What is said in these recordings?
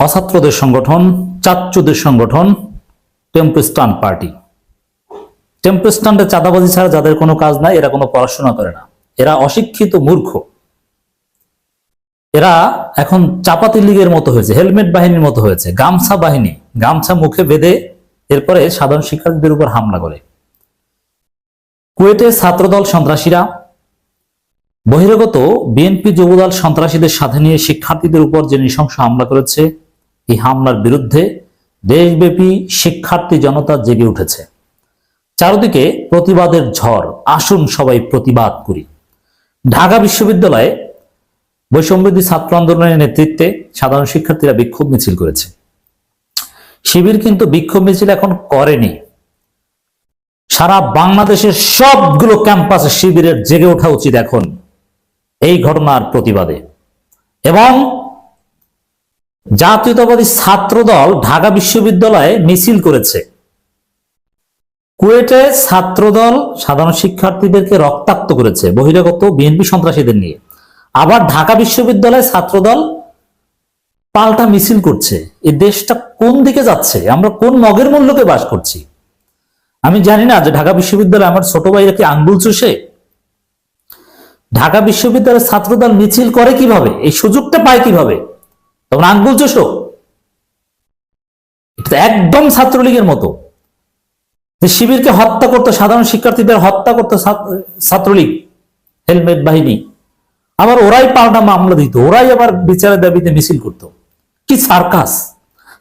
অছাত্রদের সংগঠন, চাচ্চুদের সংগঠন টেম্পেস্টান পার্টি। টেম্পেস্টান্টে চাঁদাবাজি ছাড়া যাদের কোনো কাজ নাই, এরা কোনো পড়াশোনা করে না। এরা অশিক্ষিত মূর্খ। এরা এখন চাপাতি লীগের মতো হয়েছে, হেলমেট বাহিনীর মতো হয়েছে, গামছা বাহিনী, গামছা মুখে বেঁধে এরপরে সাধারণ শিক্ষার্থীদের উপর হামলা করে। কুয়েটে ছাত্রদল সন্ত্রাসীরা বহিরাগত বিএনপি যুবদল সন্ত্রাসীদের সাথে নিয়ে শিক্ষার্থীদের উপর যে নৃশংস হামলা করেছে এই হামলার বিরুদ্ধে দেশব্যাপী শিক্ষার্থী জনতা জেগে উঠেছে। চারদিকে প্রতিবাদের ঝড়, আসুন সবাই প্রতিবাদ করি। ঢাকা বিশ্ববিদ্যালয়ে বৈষম্যবিধি ছাত্র আন্দোলনের নেতৃত্বে সাধারণ শিক্ষার্থীরা বিক্ষোভ মিছিল করেছে। শিবির কিন্তু বিক্ষোভ মিছিল এখন করেনি। সারা বাংলাদেশের সবগুলো ক্যাম্পাসে শিবিরের জেগে ওঠা উচিত এখন এই ঘটনার প্রতিবাদে। এবং জাতীয়তাবাদী ছাত্রদল ঢাকা বিশ্ববিদ্যালয়ে মিছিল করেছে। কুয়েটে ছাত্রদল সাধারণ শিক্ষার্থীদেরকে রক্তাক্ত করেছে, বহিরাগত বিএনপি সন্ত্রাসীদের নিয়ে। আবার ঢাকা বিশ্ববিদ্যালয়ে ছাত্রদল পাল্টা মিছিল করছে এই দেশটা কোন দিকে যাচ্ছে, আমরা কোন মগের মূল্যকে বাস করছি? আমি জানি না যে ঢাকা বিশ্ববিদ্যালয়ে আমার ছোট ভাইরা কি আঙ্গুল চুষে? ঢাকা বিশ্ববিদ্যালয়ের ছাত্রদল মিছিল করে কীভাবে? এই সুযোগটা পায় কীভাবে? তখন আঙ্গুল চুষো একদম ছাত্রলীগের মতো। শিবিরকে হত্যা করতো সাধারণ শিক্ষার্থীদের হত্যা করতো ছাত্রলীগ, হেলমেট বাহিনী। আবার ওরাই পাল্টা মামলা দিত, ওরাই আবার বিচারের দাবিতে মিছিল করত। কি সার্কাস!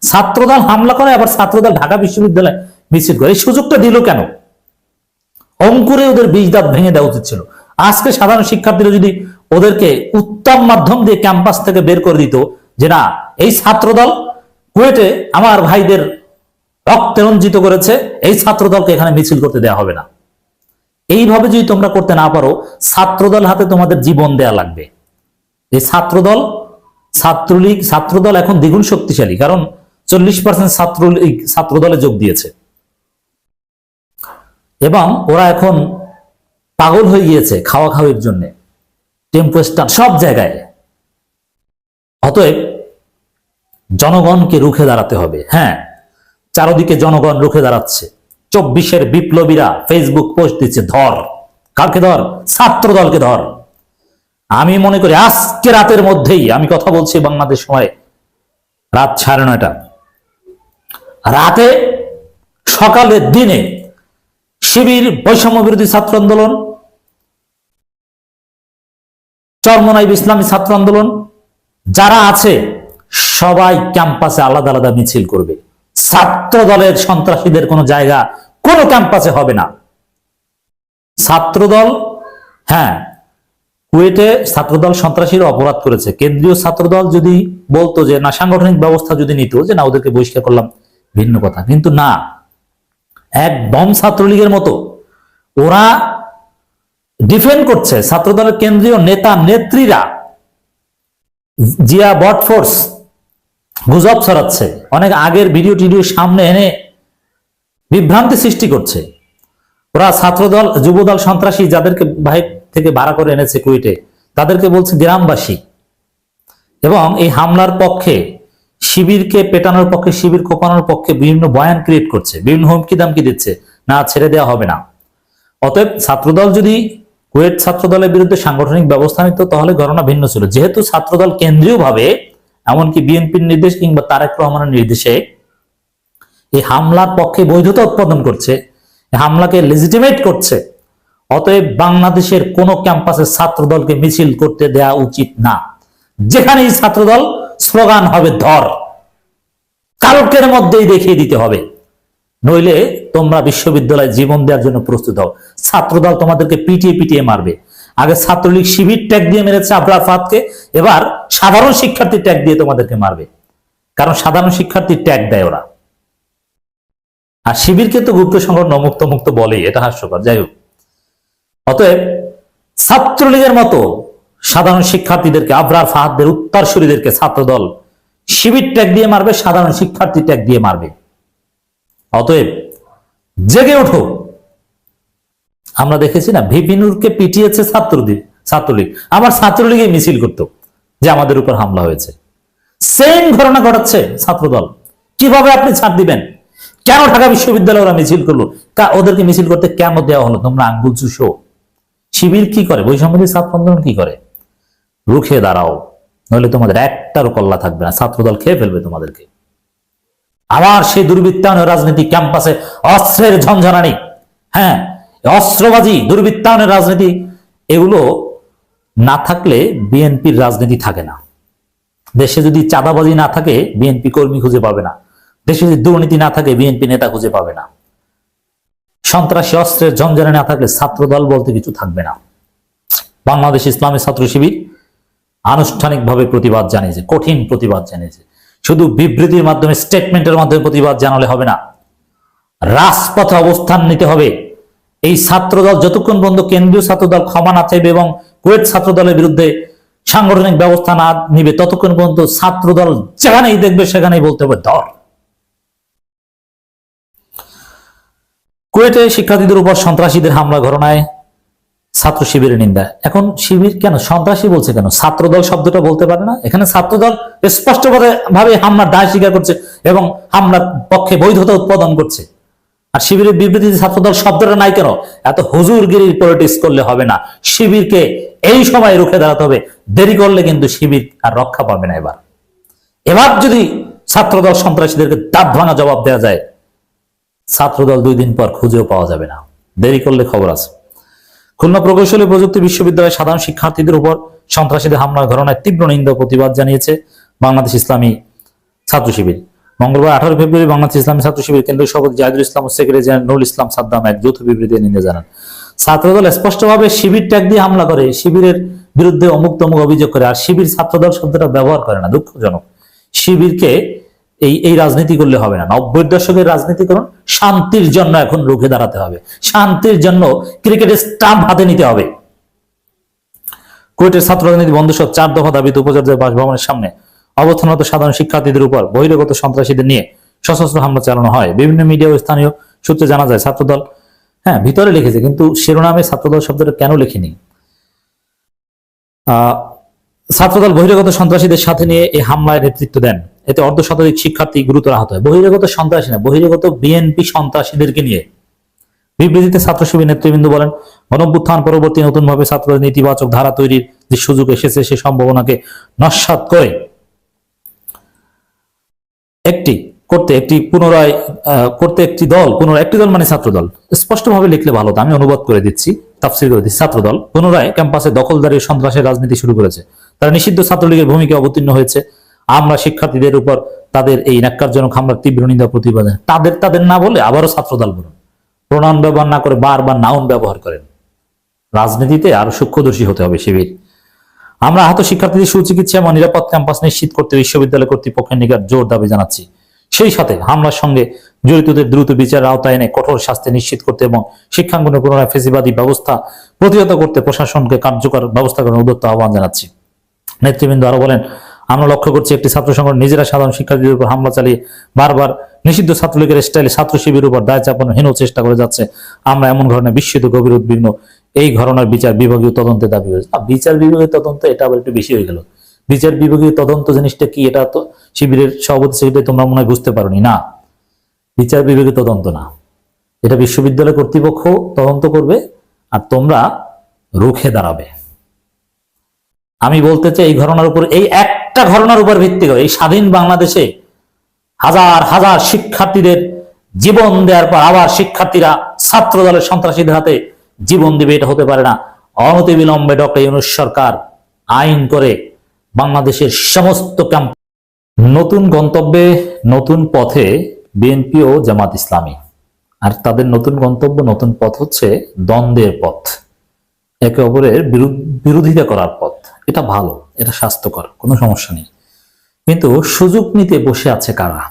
ছাত্রদল হামলা করে, আবার ছাত্রদল ঢাকা বিশ্ববিদ্যালয় মিছিল করে। এই সুযোগটা দিল কেন? অঙ্কুরে ওদের বীজ দাঁত ভেঙে দেওয়া উচিত ছিল। আজকে সাধারণ শিক্ষার্থীরা যদি ওদেরকে উত্তম মাধ্যম দিয়ে ক্যাম্পাস থেকে বের করে দিত যে না, এই ছাত্রদল কুয়েটে আমার ভাইদের রক্তে রঞ্জিত করেছে, এই ছাত্রদলকে এখানে মিছিল করতে দেওয়া হবে না। এইভাবে যদি তোমরা করতে না পারো, ছাত্রদল হাতে তোমাদের জীবন দেয়া লাগবে। এই ছাত্রদল, ছাত্রলীগ, ছাত্রদল এখন দ্বিগুণ শক্তিশালী, কারণ চল্লিশ পার্সেন্ট ছাত্রলীগ, ছাত্রদলে যোগ দিয়েছে। এবং ওরা এখন পাগল হয়ে গিয়েছে খাওয়া খাওয়ার জন্য। টেম্পো স্ট্যান্ড সব জায়গায়। অতএব জনগণকে রুখে দাঁড়াতে হবে। হ্যাঁ চারদিকে জনগণ রুখে দাঁড়াচ্ছে। চব্বিশের বিপ্লবীরা ফেসবুক পোস্ট দিচ্ছে, ধর। কাকে ধর? ছাত্র দলকে ধর। আমি মনে করি আজকে রাতের মধ্যেই, আমি কথা বলছি বাংলাদেশ সময়, রাত সাড়ে নয়টা। রাতে, সকালের দিনে শিবির বৈষম্য বিরোধী ছাত্র আন্দোলন, চরমনাইব ইসলামী ছাত্র আন্দোলন, যারা আছে সবাই ক্যাম্পাসে আলাদা আলাদা মিছিল করবে। ছাত্র দলের সন্ত্রাসীদের কোনো জায়গা কোনো ক্যাম্পাসে হবে না। ছাত্রদল হ্যাঁ কুয়েটে ছাত্রদল সন্ত্রাসীরা অপরাধ করেছে। কেন্দ্রীয় ছাত্রদল যদি বলতো যে, না, সাংগঠনিক ব্যবস্থা যদি নিত, যে না, ওদেরকে বহিষ্কার করলাম। ভিন্ন কথা। কিন্তু না একদম ছাত্রলীগের মতো ওরা ডিফেন্ড করছে। ছাত্রদলের কেন্দ্রীয় নেতা, নেত্রীরা, জিয়া বট ফোর্স গুজব ছড়াচ্ছে। অনেক আগের ভিডিও টিডিও সামনে এনে বিভ্রান্তি সৃষ্টি করছে। ওরা ছাত্রদল, যুবদল, সন্ত্রাসী যাদেরকে বাহির থেকে ভাড়া করে এনেছে কুয়েটে, তাদেরকে বলছে গ্রামবাসী। এবং এই হামলার পক্ষে, শিবিরকে পেটানোর পক্ষে, শিবির কোপানোর পক্ষে বিভিন্ন বয়ান ক্রিয়েট করছে। বিভিন্ন হুমকি দামকি দিচ্ছে। না, ছেড়ে দেওয়া হবে না। অতএব ছাত্রদল যদি কুয়েট ছাত্রদলের বিরুদ্ধে সাংগঠনিক ব্যবস্থা নিত, তাহলে ঘটনা ভিন্ন ছিল। যেহেতু ছাত্রদল কেন্দ্রীয়ভাবে এমনকি বিএনপির নির্দেশ কিংবা তারেক রহমানের নির্দেশে এই হামলার পক্ষে বৈধতা উৎপাদন করছে হামলাকে লেজিটিমেট করছে। অতএব বাংলাদেশের কোন ক্যাম্পাসে ছাত্রদলকে মিছিল করতে দেয়া উচিত না। যেখানেই ছাত্রদল, স্লোগান হবে ধর। কালকের মধ্যেই দেখিয়ে দিতে হবে। নইলে তোমরা বিশ্ববিদ্যালয়ে জীবন দেওয়ার জন্য প্রস্তুত হও। ছাত্রদল তোমাদেরকে পিটিয়ে পিটিয়ে মারবে। আগে ছাত্রলীগ শিবির ট্যাগ দিয়ে মেরেছে আবরার ফাতকে, এবার সাধারণ শিক্ষার্থী ট্যাগ দিয়ে তোমাদেরকে মারবে। কারণ সাধারণ শিক্ষার্থী ট্যাগ দেয় ওরা। আর শিবিরকে তো গুপ্ত সংগঠন অমুক্ত মুক্ত বলেই, এটা হাস্যকর। যাই হোক। অতএব ছাত্রলীগের মতো সাধারণ শিক্ষার্থীদেরকে, আবরার ফাহাদদের উত্তরসূরিদেরকে ছাত্রদল শিবির ট্যাগ দিয়ে মারবে, সাধারণ শিক্ষার্থী ট্যাগ দিয়ে মারবে। অতএব জেগে ওঠো। আমরা দেখেছি না ভিপিনুরকে পিটিয়েছে ছাত্রদের ছাত্রলীগ। আমার ছাত্রলীগে মিছিল করতো যে আমাদের উপর হামলা হয়েছে। সেম ঘটনা ঘটাচ্ছে ছাত্রদল। কীভাবে আপনি ছাড় দিবেন? কেন ঢাকা বিশ্ববিদ্যালয় ওরা মিছিল করল? ওদেরকে মিছিল করতে কেন দেওয়া হলো? তোমরা আঙ্গুল চুষো। শিবির কি করে? বৈষম্যদী ছাত্র আন্দোলন কি করে? রুখে দাঁড়াও, নইলে তোমাদের একটারও কল্লা থাকবে না। ছাত্রদল খেয়ে ফেলবে তোমাদেরকে। আবার সেই দুর্বৃত্তায়ন রাজনীতি ক্যাম্পাসে অস্ত্রের ঝঞ্ঝনানি হ্যাঁ অস্ত্রবাজি দুর্বৃত্তায়নের রাজনীতি, এগুলো না থাকলে বিএনপির রাজনীতি থাকে না। দেশে যদি চাঁদাবাজি না থাকে, বিএনপি কর্মী খুঁজে পাবে না। দেশে যদি দুর্নীতি না থাকে, বিএনপি নেতা খুঁজে পাবে না। সন্ত্রাসী অস্ত্রের ঝঞ্ঝানে না থাকলে ছাত্রদল বলতে কিছু থাকবে না। বাংলাদেশ ইসলামী ছাত্র শিবির আনুষ্ঠানিকভাবে প্রতিবাদ জানিয়েছে, কঠিন প্রতিবাদ জানিয়েছে। শুধু বিবৃতির মাধ্যমে স্টেটমেন্টের মাধ্যমে প্রতিবাদ জানালে হবে না। রাজপথে অবস্থান নিতে হবে। এই ছাত্রদল যতক্ষণ পর্যন্ত কেন্দ্রীয় ছাত্রদল ক্ষমা না চাইবে এবং কুয়েত ছাত্রদলের বিরুদ্ধে সাংগঠনিক ব্যবস্থা না নিবে, ততক্ষণ পর্যন্ত ছাত্রদল যেখানেই দেখবে সেখানেই বলতে হবে ধর কুয়েটে শিক্ষার্থীদের উপর সন্ত্রাসীদের হামলা ঘটনায় ছাত্র শিবিরের নিন্দা। এখন শিবির কেন? সন্ত্রাসী বলছে কেন? ছাত্রদল শব্দটা বলতে পারে না? এখানে ছাত্রদল স্পষ্ট ভাবে হামলার দায় স্বীকার করছে এবং হামলার পক্ষে বৈধতা উৎপাদন করছে। আর শিবিরের বিবৃতিতে ছাত্রদল শব্দটা নাই কেন? এত হুজুরগিরির পলিটিক্স করলে হবে না। শিবিরকে এই সময় রুখে দাঁড়াতে হবে। দেরি করলে কিন্তু শিবির আর রক্ষা পাবে না এবার। এবার যদি ছাত্রদল সন্ত্রাসীদেরকে দাঁত ভাঙা জবাব দেওয়া যায়, ছাত্রদল দুই দিন পর খুঁজেও পাওয়া যাবে না। দেরি করলে খবর আছে। খুলনা প্রকৌশলী প্রযুক্তি বিশ্ববিদ্যালয়ের সাধারণ শিক্ষার্থীদের উপর সন্ত্রাসীদের হামলার ঘটনায় তীব্র নিন্দা প্রতিবাদ জানিয়েছে বাংলাদেশ ইসলামী ছাত্র শিবির। মঙ্গলবার আঠারো ফেব্রুয়ারি বাংলাদেশ ইসলামী ছাত্র শিবির কেন্দ্রীয় সভাপতি জাহিদুল ইসলাম ও সেক্রেটারি জেনারেল নুরুল ইসলাম সাদ্দাম এক যৌথ বিবৃতিতে নিন্দা জানান। ছাত্রদল স্পষ্টভাবে শিবির ট্যাগ দিয়ে হামলা করে, শিবিরের বিরুদ্ধে অমুক তমুক অভিযোগ করে, আর শিবির ছাত্রদল শব্দটা ব্যবহার করে না, দুঃখজনক। শিবিরকে এই এই রাজনীতি করলে হবে না। নব্বই দশকের রাজনীতি করুন, শান্তির জন্য এখন রুখে দাঁড়াতে হবে। শান্তির জন্য ক্রিকেটের স্টাম্প হাতে নিতে হবে। কুয়েটের ছাত্র রাজনীতি বন্ধ সহ চার দফা দাবিতে উপাচার্যের বাসভবনের সামনে অবস্থানরত সাধারণ শিক্ষার্থীদের উপর বহিরাগত সন্ত্রাসীদের নিয়ে সশস্ত্র হামলা চালানো হয়। বিভিন্ন মিডিয়া ও স্থানীয় সূত্রে জানা যায়, ছাত্রদল হ্যাঁ ভিতরে লিখেছে, কিন্তু শিরোনামে ছাত্রদল শব্দটা কেন লেখেনি? ছাত্রদল বহিরাগত সন্ত্রাসীদের সাথে নিয়ে এই হামলায় নেতৃত্ব দেন। এতে অর্ধ শতাধিক শিক্ষার্থী গুরুতর আহত হয়। বহিরাগত সন্ত্রাসী না, বহিরাগত বিএনপি সন্ত্রাসীদেরকে নিয়ে। বিবৃতিতে ছাত্র শিবির নেতৃবৃন্দ বলেন, গণভ্যুত্থান পরবর্তী নতুনভাবে ছাত্রদের নেতিবাচক ধারা তৈরির যে সুযোগ এসেছে, সে সম্ভাবনাকে নস্বাত করে একটি করতে একটি পুনরায় করতে একটি দল, পুনরায় একটি দল মানে ছাত্র দল স্পষ্টভাবে লিখলে ভালো আমি অনুবাদ করে দিচ্ছি, তাফসির করে দিচ্ছি ছাত্র দল পুনরায় ক্যাম্পাসে দখলদারি, সন্ত্রাসের রাজনীতি শুরু করেছে। তারা নিষিদ্ধ ছাত্রলীগের ভূমিকা অবতীর্ণ হয়েছে। আমরা শিক্ষার্থীদের উপর তাদের এই ন্যাক্কারজনক হামলার তীব্র নিন্দা প্রতিবাদ। তাদের তাদের না বলে আবারও ছাত্র দল বলুন। প্রণয়ন ব্যবহার না করে বারবার নাউন ব্যবহার করেন। রাজনীতিতে আরও সূক্ষ্মদর্শী হতে হবে শিবির। আমরা আহত শিক্ষার্থীদের সুচিকিৎসা এবং নিরাপদ ক্যাম্পাস নিশ্চিত করতে বিশ্ববিদ্যালয় কর্তৃপক্ষের নিকট জোর দাবি জানাচ্ছি। সেই সাথে হামলার সঙ্গে জড়িতদের দ্রুত বিচারের আওতায় এনে কঠোর শাস্তি নিশ্চিত করতে এবং শিক্ষাঙ্গনে পুনরায় ফেসিবাদী ব্যবস্থা প্রতিহত করতে প্রশাসনকে কার্যকর ব্যবস্থা করার উদ্যত্ত আহ্বান জানাচ্ছি। নেতৃবৃন্দ আরও বলেন, আমরা লক্ষ্য করছি একটি ছাত্র সংগঠন নিজেরা সাধারণ শিক্ষার্থীদের উপর হামলা চালিয়ে বারবার নিষিদ্ধ ছাত্রলীগের স্টাইলে ছাত্র শিবিরের উপর দায় চাপানো হীন চেষ্টা করে যাচ্ছে। আমরা এমন ঘটনায় বিস্মিত, গভীর, উদ্বিগ্ন এই ঘটনার বিচার বিভাগীয় তদন্তে দাবি হয়েছে। বিচার বিভাগীয় তদন্ত এটা আবার একটু বেশি হয়ে গেল। বিচার বিভাগীয় তদন্ত জিনিসটা কি, এটা তো শিবিরের সভাপতি সেক্রেটারি, তোমরা মনে হয় বুঝতে পারোনি। না, বিচার বিভাগীয় তদন্ত না। এটা বিশ্ববিদ্যালয় কর্তৃপক্ষ তদন্ত করবে আর তোমরা রুখে দাঁড়াবে। আমি বলতে চাই, এই ঘটনার উপর, এই একটা ঘটনার উপর ভিত্তি করে, এই স্বাধীন বাংলাদেশে হাজার হাজার শিক্ষার্থীদের জীবন দেওয়ার পর আবার শিক্ষার্থীরা ছাত্র দলের সন্ত্রাসীদের হাতে জীবন দিবে, এটা হতে পারে না। অনতি বিলম্বে ডক্টর ইউনুস সরকার আইন করে বাংলাদেশের সমস্ত ক্যাম্প নতুন গন্তব্যে, নতুন পথে বিএনপি ও জামাত ইসলামী। আর তাদের নতুন গন্তব্য, নতুন পথ হচ্ছে দ্বন্দ্বের পথ। একে অপরের বিরু- বিরোধিতা করার পথ। এটা ভালো, এটা স্বাস্থ্যকর, কোনো সমস্যা নেই। কিন্তু সুযোগ নিতে বসে আছে কারা?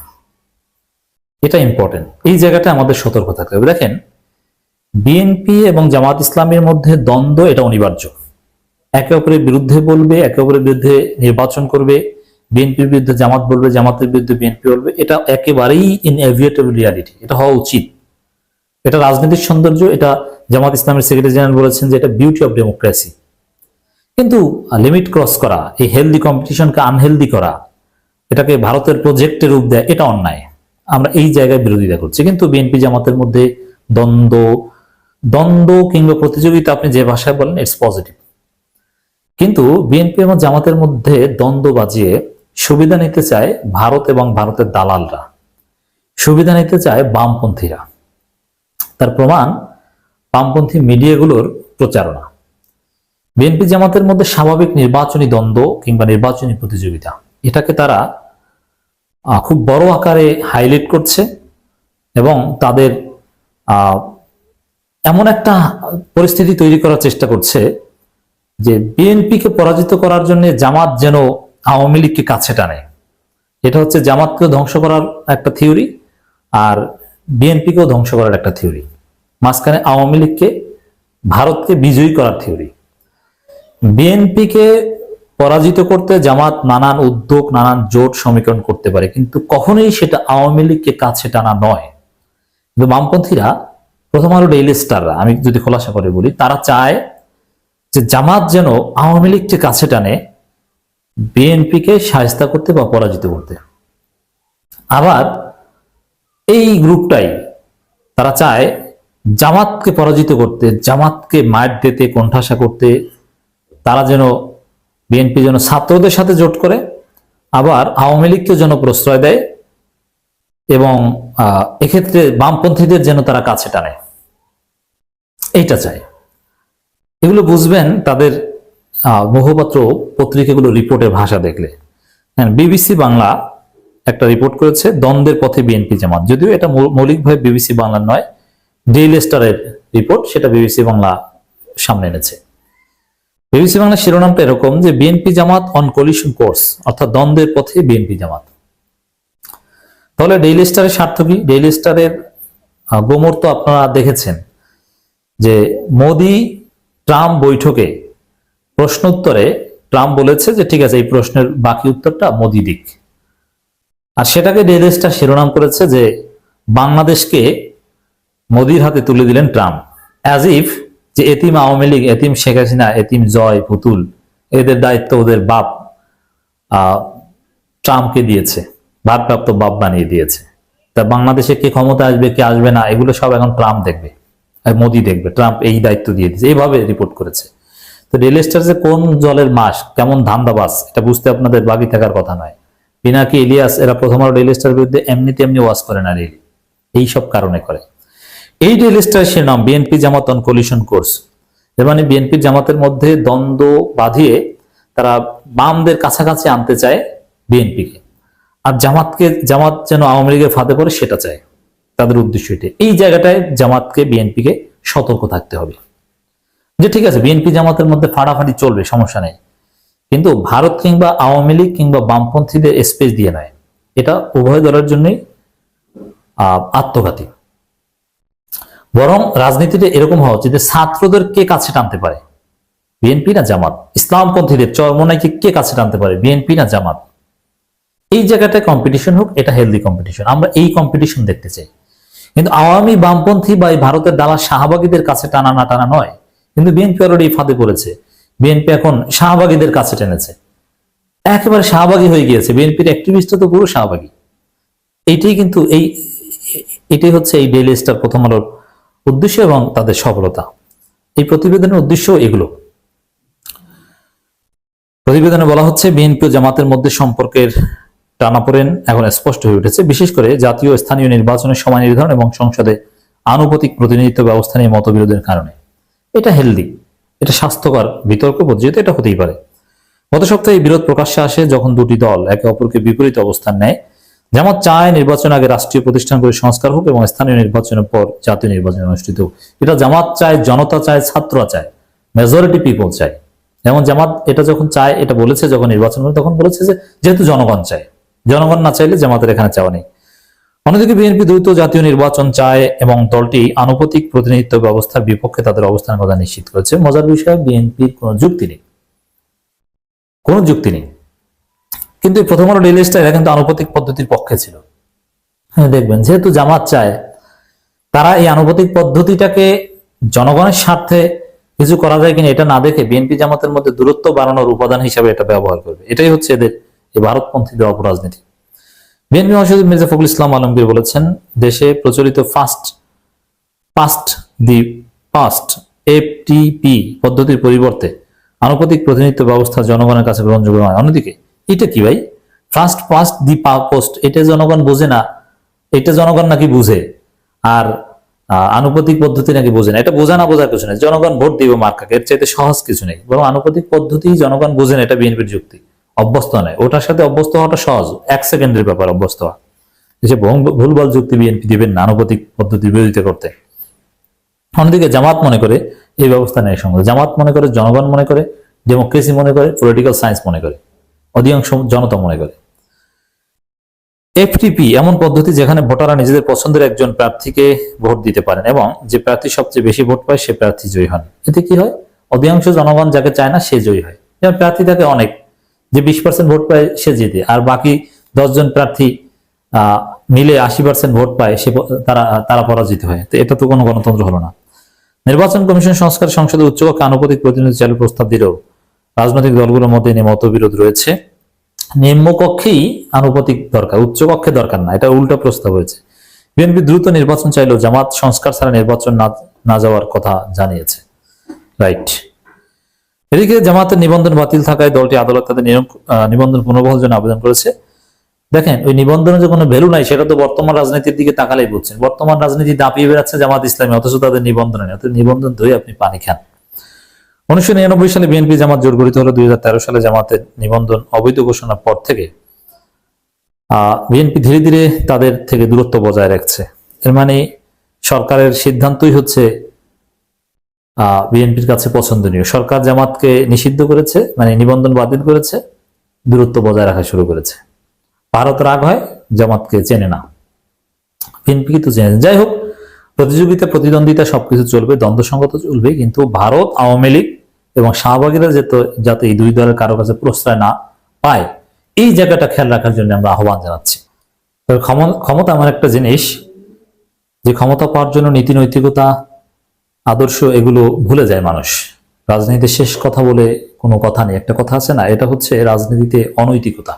এটা ইম্পর্টেন্ট এই জায়গাটা আমাদের সতর্ক থাকতে হবে। দেখেন বিএনপি এবং জামাত ইসলামের মধ্যে দ্বন্দ্ব, এটা অনিবার্য। একে অপরের বিরুদ্ধে বলবে, একে অপরের বিরুদ্ধে নির্বাচন করবে, বিএনপির বিরুদ্ধে জামাত বলবে, জামাতের বিরুদ্ধে বিএনপি বলবে, এটা একেবারেই ইনএভিয়েটেবল রিয়ালিটি এটা হওয়া উচিত। এটা রাজনীতির সৌন্দর্য, এটা জামাত ইসলামের সেক্রেটারি জেনারেল বলেছেন যে এটা বিউটি অফ ডেমোক্রেসি কিন্তু লিমিট ক্রস করা, এই হেলদি কম্পিটিশনকে আনহেলদি করা, এটাকে ভারতের প্রজেক্টের রূপ দেয়, এটা অন্যায়। আমরা এই জায়গায় বিরোধিতা করছি। কিন্তু বিএনপি জামাতের মধ্যে দ্বন্দ্ব দ্বন্দ্ব কিংবা প্রতিযোগিতা আপনি যে ভাষায় বলেন ইটস পজিটিভ কিন্তু বিএনপি এবং জামাতের মধ্যে দ্বন্দ্ব বাজিয়ে সুবিধা নিতে চায় ভারত এবং ভারতের দালালরা। সুবিধা নিতে চায় বামপন্থীরা। তার প্রমাণ বামপন্থী মিডিয়াগুলোর প্রচারণা। বিএনপি জামাতের মধ্যে স্বাভাবিক নির্বাচনী দ্বন্দ্ব কিংবা নির্বাচনী প্রতিযোগিতা। এটাকে তারা খুব বড় আকারে হাইলাইট করছে এবং তাদের এমন একটা পরিস্থিতি তৈরি করার চেষ্টা করছে যে বিএনপিকে পরাজিত করার জন্য জামাত যেন আওয়ামী লীগকে কাছে টানে। এটা হচ্ছে জামাতকে ধ্বংস করার একটা থিওরি আর বিএনপিকেও ধ্বংস করার একটা থিওরি। মাঝখানে আওয়ামী লীগকে, ভারতকে বিজয়ী করার থিওরি। বিএনপিকে পরাজিত করতে জামাত নানান উদ্যোগ, নানান জোট সমীকরণ করতে পারে, কিন্তু কখনোই সেটা আওয়ামী লীগকে কাছে টানা নয়। কিন্তু বামপন্থীরা প্রথম আলো ডেইলি স্টাররা আমি যদি খোলাসা করে বলি, তারা চায় যে জামাত যেন আওয়ামী লীগকে কাছে টানে, বিএনপিকে সাহস্তা করতে বা পরাজিত করতে। আবার এই গ্রুপটাই তারা চায় জামাতকে পরাজিত করতে, জামাতকে মায়ের দিতে, কোণঠাসা করতে, তারা যেন বিএনপি যেন ছাত্রদের সাথে জোট করে, আবার আওয়ামী লীগকে যেন প্রশ্রয় দেয় এবং এক্ষেত্রে বামপন্থীদের যেন তারা কাছে টানে। এইটা চাই। এগুলো বুঝবেন তাদের আহ, মুখপাত্র পত্রিকাগুলো রিপোর্টের ভাষা দেখলে। হ্যাঁ বিবিসি বাংলা একটা রিপোর্ট করেছে দ্বন্দ্বের পথে বিএনপি জামাত। যদিও এটা মৌলিকভাবে বিবিসি বাংলার নয় ডেইলি স্টারের রিপোর্ট সেটা বিবিসি বাংলা সামনে এনেছে। বিবিসি বাংলার শিরোনামটা এরকম যে BNP Jamaat on collision course অর্থাৎ দ্বন্দ্বের পথে বিএনপি জামাত। তাহলে ডেইলি স্টারের স্বার্থ কি? ডেইলি স্টারের গোমর তো আপনারা দেখেছেন। যে মোদি ট্রাম্প বৈঠকে প্রশ্ন উত্তরে ট্রাম্প বলেছে যে, ঠিক আছে, এই প্রশ্নের বাকি উত্তরটা মোদি দিক। আর সেটাকে স্টার শিরোনাম করেছে যে, বাংলাদেশকে মোদির হাতে তুলে দিলেন ট্রাম্প। অ্যাজ ইফ যে এতিম আওয়ামী লীগ, এতিম শেখ হাসিনা, এতিম জয় পুতুল, এদের দায়িত্ব ওদের বাপ ট্রাম্পকে দিয়েছে ভারপ্রাপ্ত বাপ বানিয়ে দিয়েছে। তা বাংলাদেশে কে ক্ষমতা আসবে, কে আসবে না, এগুলো সব এখন ট্রাম্প দেখবে। আর মোদি দেখবে, ট্রাম্প এই দায়িত্ব দিয়ে দিয়েছে, এইভাবে রিপোর্ট করেছে। তো রেল স্টার্সে কোন জলের মাস, কেমন ধান্দাবাস এটা বুঝতে আপনাদের বাকি থাকার কথা নয়। পিনাকি ইলিয়াস, এরা প্রথম রেল স্টার বিরুদ্ধে এমনিতে এমনি ওয়াজ করে না রেল, এই সব কারণে করে। এই রেল স্টার নাম BNP Jamaat on collision course এর মানে বিএনপি জামাতের মধ্যে দ্বন্দ্ব বাঁধিয়ে তারা বামদের কাছাকাছি আনতে চায় বিএনপিকে। আর জামাতকে, জামাত যেন আওয়ামী লীগের ফাঁদে পড়ে, সেটা চায়। তাদের উদ্দেশ্য এটা এই জায়গাটায় জামাতকে, বিএনপিকে সতর্ক থাকতে হবে। যে ঠিক আছে, বিএনপি জামাতের মধ্যে ফাড়াফাড়ি চলবে, সমস্যা নেই। কিন্তু ভারত কিংবা আওয়ামী লীগ কিংবা বামপন্থীদের স্পেস দিয়ে নয়। এটা উভয় দলের জন্যই আত্মঘাতী। বরং রাজনীতিতে এরকম হওয়া উচিত যে ছাত্রদের কে কাছে টানতে পারে? বিএনপি না জামাত? ইসলামপন্থীদের চরমনাইকে কে কাছে টানতে পারে? বিএনপি না জামাত? এই জায়গাটায় কম্পিটিশন হোক, এটা হেলদি কম্পিটিশন আমরা এই কম্পিটিশন দেখতে চাই। কিন্তু আওয়ামী বামপন্থী বা এই ভারতের দালা শাহবাগীদের কাছে টানা না টানা নয়। কিন্তু বিএনপি অলরেডি ফাঁদে পড়েছে বিএনপি এখন শাহবাগীদের কাছে টেনেছে। একেবারে শাহবাগী হয়ে গিয়েছে। বিএনপির অ্যাক্টিভিস্টরা তো পুরো শাহবাগী। এইটাই কিন্তু এই, এটাই হচ্ছে এই ডেইলি স্টার প্রথম আলোর উদ্দেশ্য এবং তাদের সফলতা। এই প্রতিবেদনের উদ্দেশ্য এগুলো। প্রতিবেদনে বলা হচ্ছে, বিএনপি জামাতের মধ্যে সম্পর্কের টানাপোড়েন এখন স্পষ্ট হয়ে উঠেছে। বিশেষ করে জাতীয় স্থানীয় নির্বাচনের সময় নির্ধারণ এবং সংসদে আনুপাতিক প্রতিনিধিত্ব ব্যবস্থা নিয়ে মতবিরোধের কারণে। এটা হেলদি এটা স্বাস্থ্যকর বিতর্ক যেহেতু এটা হতেই পারে। গত সপ্তাহে বিরোধ প্রকাশ্যে আসে যখন দুটি দল একে অপরকে বিপরীত অবস্থান নেয়। জামাত চায় নির্বাচন আগে রাষ্ট্রীয় প্রতিষ্ঠানগুলি সংস্কার হোক এবং স্থানীয় নির্বাচনের পর জাতীয় নির্বাচন অনুষ্ঠিত হোক। এটা জামাত চায়, জনতা চায়, ছাত্ররা চায় মেজরিটি পিপল চায়। যেমন জামাত এটা যখন চায়, এটা বলেছে যখন নির্বাচন হবে, তখন বলেছে যেহেতু জনগণ চায়। জনগণ না চাইলে জামাতের এখানে চাওয়া নেই। অন্যদিকে বিএনপি দ্রুত জাতীয় নির্বাচন চায় এবং দলটি আনুপাতিক প্রতিনিধিত্ব ব্যবস্থার বিপক্ষে তাদের অবস্থানের কথা নিশ্চিত করেছে। মজার বিষয়, বিএনপির কোনো যুক্তি নেই। কোনো যুক্তি নেই। কিন্তু প্রথম আলো ডেইলি স্টার এরা কিন্তু আনুপাতিক পদ্ধতির পক্ষে ছিল। হ্যাঁ দেখবেন, যেহেতু জামাত চায়, তারা এই আনুপাতিক পদ্ধতিটাকে জনগণের স্বার্থে কিছু করা যায় কিনা এটা না দেখে বিএনপি জামাতের মধ্যে দূরত্ব বাড়ানোর উপাদান হিসাবে এটা ব্যবহার করবে। এটাই হচ্ছে এদের এই ভারতপন্থীদের অপরাজনীতি বিএনপি মহাসচিব মির্জা ফখরুল ইসলাম আলমগীর বলেছেন, দেশে প্রচলিত first, past the post, FTP পদ্ধতির পরিবর্তে আনুপাতিক প্রতিনিধিত্ব ব্যবস্থা জনগণের কাছে গ্রহণযোগ্য নয়। অন্যদিকে, এটা কি ভাই? ফার্স্ট পাস্ট দি পোস্ট, এটা জনগণ বোঝে না, এটা জনগণ নাকি বুঝে? আর আনুপাতিক পদ্ধতি নাকি বোঝে না, এটা বোঝা না বোঝার কিছু নেই। জনগণ ভোট দিবে মার্কাকে এর চাইতে সহজ কিছু নেই। বরং আনুপাতিক পদ্ধতি জনগণ বোঝে না, এটা বিএনপির যুক্তি। অভ্যস্ত নয় ওটার সাথে অভ্যস্ত হওয়াটা সহজ। এক সেকেন্ডের ব্যাপার অভ্যস্ত হওয়া। যে ভুলভাল যুক্তি বিএনপি দিবেন না আনুপাতিক পদ্ধতির বিরোধিতা করতে। অন্যদিকে জামাত মনে করে এই ব্যবস্থা নেই সঙ্গে। জামাত মনে করে, জনগণ মনে করে, ডেমোক্রেসি মনে করে, পলিটিক্যাল সায়েন্স মনে করে। অধিকাংশ জনতা মনে করে। এফটিপি এমন পদ্ধতি যেখানে ভোটাররা নিজেদের পছন্দের একজন প্রার্থীকে ভোট দিতে পারেন এবং যে প্রার্থী সবচেয়ে বেশি ভোট পায় সে প্রার্থী জয়ী হন। এতে কি হয়? অধিকাংশ জনগণ যাকে চায় না, সে জয়ী হয়। যেমন প্রার্থী থাকে অনেক। যে বিশ পার্সেন্ট ভোট পায় সে জিতে। আর বাকি দশজন প্রার্থী মিলে আশি পার্সেন্ট ভোট পায়, সে তারা তারা পরাজিত হয়। তো এটা তো কোনো গণতন্ত্র হলো না। নির্বাচন কমিশন সংস্কার সংসদে উচ্চকক্ষে আনুপাতিক প্রতিনিধি চালু প্রস্তাব দিলেও রাজনৈতিক দলগুলোর মধ্যে নিয়ে মতবিরোধ রয়েছে। নিম্নকক্ষেই আনুপাতিক দরকার, উচ্চকক্ষে দরকার না, এটা উল্টো প্রস্তাব হয়েছে। বিএনপি দ্রুত নির্বাচন চাইলেও জামাত সংস্কার ছাড়া নির্বাচন না যাওয়ার কথা জানিয়েছে। রাইট। এদিকে জামাতের নিবন্ধন বাতিল থাকায় দলটি আদালত তাদের নিবন্ধন পুনর্বহাল জন্য আবেদন করেছে। দেখেন, ওই নিবন্ধনের যে কোনো ভ্যালু নাই, সেটা তো বর্তমান রাজনীতির দিকে তাকালেই বুঝছেন। বর্তমান রাজনীতি দাপিয়ে বেড়াচ্ছে জামাত ইসলামী, অথচ তাদের নিবন্ধন নেই অথচ নিবন্ধন ধরে আপনি পানি খান। উনিশশো নিরানব্বই সালে বিএনপি জামাত জোর গঠিত হলো, দুই হাজার তেরো সালে জামাতের নিবন্ধন অবৈধ ঘোষণার পর থেকে বিএনপি ধীরে ধীরে তাদের থেকে দূরত্ব বজায় রাখছে। এর মানে সরকারের সিদ্ধান্তই হচ্ছে বিএনপির কাছে পছন্দনীয়। সরকার জামাতকে নিষিদ্ধ করেছে মানে নিবন্ধন বাতিল করেছে, দূরত্ব বজায় রাখা শুরু করেছে। ভারত রাগ হয়, জামাতকে চেনে না। বিএনপি কিন্তু চেনে যাই হোক, প্রতিযোগিতা, প্রতিদ্বন্দ্বিতা সবকিছু চলবে দ্বন্দ্ব সংগত চলবে, কিন্তু ভারত, আওয়ামী লীগ এবং শাহবাগীরা যাতে যাতে এই দুই দলের কারও কাছে প্রশ্রয় না পায়, এই জায়গাটা খেয়াল রাখার জন্য আমরা আহ্বান জানাচ্ছি। ক্ষমতা এমন একটা জিনিস, যে ক্ষমতা পাওয়ার জন্য নীতি নৈতিকতা আদর্শ এগুলো ভুলে যায় মানুষ। রাজনীতিতে শেষ কথা বলে কোনো কথা নেই। একটা কথা আছে না, এটা হচ্ছে রাজনীতিতে অনৈতিকতা।